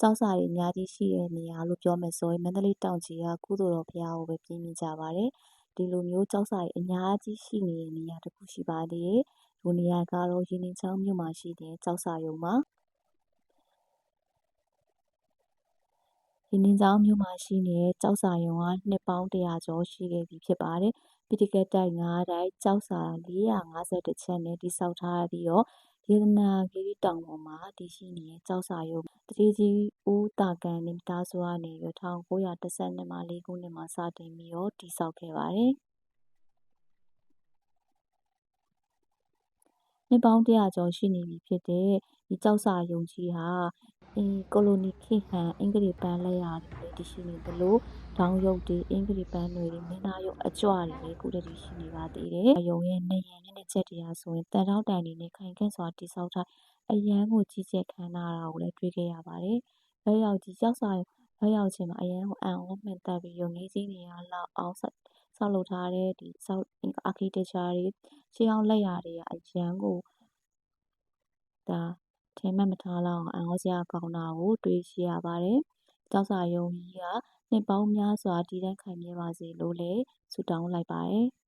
ကျောက်စာတွေအများကြီးရှိတဲ့နေရာလို့ပြောမယ်ဆိုရင်မန္တလေးတောင်ကြီးကကုသိုလ်တော်ဘုရားကိုပဲပြင်းမြင်ကြပါတယ်ဒီလိုမျိုးကျောက်စာတွေအများကြီးရှိနေတဲ့နေရာတစ်ခုရှိပါသေးတယ်ဒီနေရာကတော့ရင်းနှီးချောင်းမြို့မှာရှိတဲ့ကျောက်စာရုံပါရင်းနှင်းချောင်းမြို့မှာရှိနေတဲ့ကျောက်စာရုံကနှစ်ပေါင်း100ကျော်ရှိခဲ့ပြီဖြစ်ပါတယ်။ပိဋကတ်တိုက်9တိုက်ကျောက်စာ451ချက်နဲ့တိစောက်ထားပြီးတော့ ရေသနာဂိရိတောင်ပေါ်မှာတည်ရှိနေတဲ့ကျောက်စာရုံတတိကြီးဦးတာကန်နေသားစွာနေရ1912မှာ၄ခုနှစ်မှာစတင်ပြီးတော့တိစောက်ခဲ့ပါတယ်။နှစ်ပေါင်း100ကျော်ရှိနေပြီဖြစ်တဲ့ဒီကျောက်စာရုံကြီးဟာအင်းကိုလိုနီခေတ်ဟန်အင်္ဂလိပ်ပန်းလက်ရာ တွေလည်းတည်ရှိနေသလိုဒေါင်းရုပ်တွေအင်္ဂလိပ်ပန်းတွေတွေမင်းသားရုပ်အကြွတွေလည်းခုတည်းတည်ရှိနေပါသေးတယ်။ရုံရဲ့နေရံမျက်နှာချက်တွေဟာဆိုရင်တန်တောက်တန်တွေနဲ့ခိုင်ခန့်စွာတိစောက်ထားအရန်ကိုကြီးကျယ်ခမ်းနားတာကိုလည်းတွေ့ခဲ့ရပါတယ်။လက်ရောက်ကြီးကျောက်စာလက်ရောက်ချင်းမှာအရန်ကိုအံ့ဩမှန်တက်ပြီးရုံကြီးကြီးနေရလောက်အောင်ဆောက်လုပ်ထားတဲ့ဒီဆောက် architecture တွေရှေးဟောင်းလက်ရာတွေကအရန်ကိုဒါထင်မှတ်မထားလောက်အောင်အံ့ဩစရာကောင်းတာကိုတွေ့ရှိရပါတယ်။ ကျောက်စာရုံကြီးက နှစ်ပေါင်းများစွာ တည်တံ့ခိုင်မြဲပါစေလို့လည်း ဆုတောင်းလိုက်ပါတယ်။